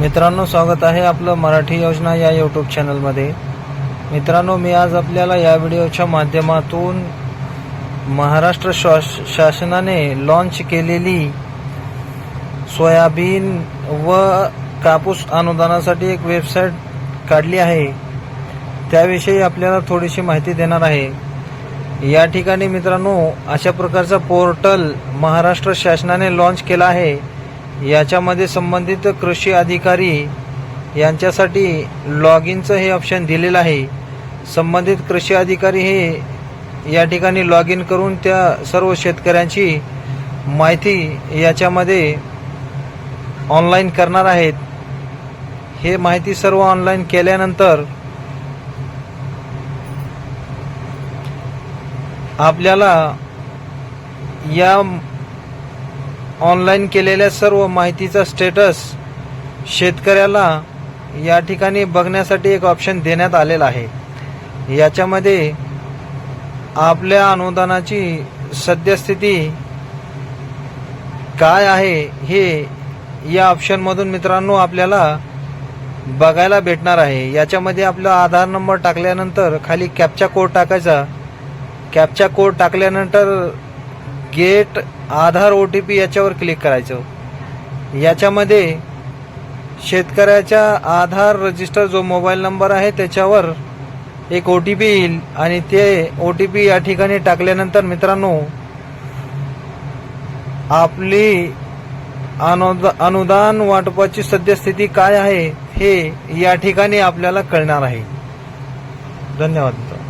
मित्रांनो स्वागत आहे आपलं मराठी योजना या यूट्यूब चॅनलमध्ये मित्रांनो मी आज आपल्याला या व्हिडिओच्या माध्यमातून महाराष्ट्र शास शासनाने लॉन्च केलेली सोयाबीन व कापूस अनुदानासाठी एक वेबसाईट काढली आहे. त्याविषयी आपल्याला थोडीशी माहिती देणार आहे. या ठिकाणी मित्रांनो अशा प्रकारचा पोर्टल महाराष्ट्र शासनाने लॉन्च केला आहे. याच्यामध्ये संबंधित कृषी अधिकारी यांच्यासाठी लॉग इनचं हे ऑप्शन दिलेलं आहे. संबंधित कृषी अधिकारी हे या ठिकाणी लॉग इन करून त्या सर्व शेतकऱ्यांची माहिती याच्यामध्ये ऑनलाईन करणार आहेत. हे माहिती सर्व ऑनलाईन केल्यानंतर आपल्याला या ऑनलाईन केलेल्या सर्व माहितीचा स्टेटस शेतकऱ्याला या ठिकाणी बघण्यासाठी एक ऑप्शन देण्यात आलेला आहे. याच्यामध्ये आपल्या अनुदानाची सद्यस्थिती काय आहे हे या ऑप्शनमधून मित्रांनो आपल्याला बघायला भेटणार आहे. याच्यामध्ये आपला आधार नंबर टाकल्यानंतर खाली कॅपचा कोड टाकायचा. कॅपचा कोड टाकल्यानंतर get Aadhaar O T P याच्यावर क्लिक करायचं. याच्यामध्ये शेतकऱ्याच्या आधार रजिस्टर जो मोबाईल नंबर आहे त्याच्यावर एक ओ टी पी येईल आणि ते ओ टी पी या ठिकाणी टाकल्यानंतर मित्रांनो आपली अनुदा अनुदान वाटपाची सद्यस्थिती काय आहे हे या ठिकाणी आपल्याला कळणार आहे. धन्यवाद मित्रांनो.